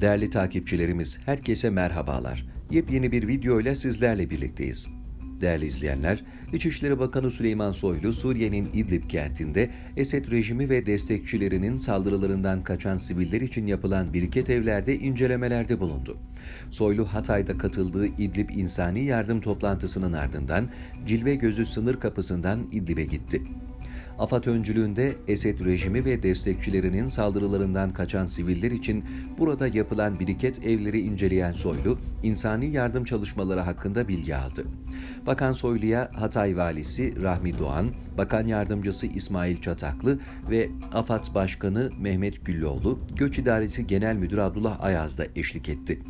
Değerli takipçilerimiz, herkese merhabalar. Yepyeni bir video ile sizlerle birlikteyiz. Değerli izleyenler, İçişleri Bakanı Süleyman Soylu, Suriye'nin İdlib kentinde Esed rejimi ve destekçilerinin saldırılarından kaçan siviller için yapılan biriket evlerde incelemelerde bulundu. Soylu, Hatay'da katıldığı İdlib İnsani Yardım toplantısının ardından Cilve Gözü sınır kapısından İdlib'e gitti. AFAD öncülüğünde Esed rejimi ve destekçilerinin saldırılarından kaçan siviller için burada yapılan biriket evleri inceleyen Soylu, insani yardım çalışmaları hakkında bilgi aldı. Bakan Soylu'ya Hatay Valisi Rahmi Doğan, Bakan Yardımcısı İsmail Çataklı ve AFAD Başkanı Mehmet Güllüoğlu, Göç İdaresi Genel Müdürü Abdullah Ayaz da eşlik etti.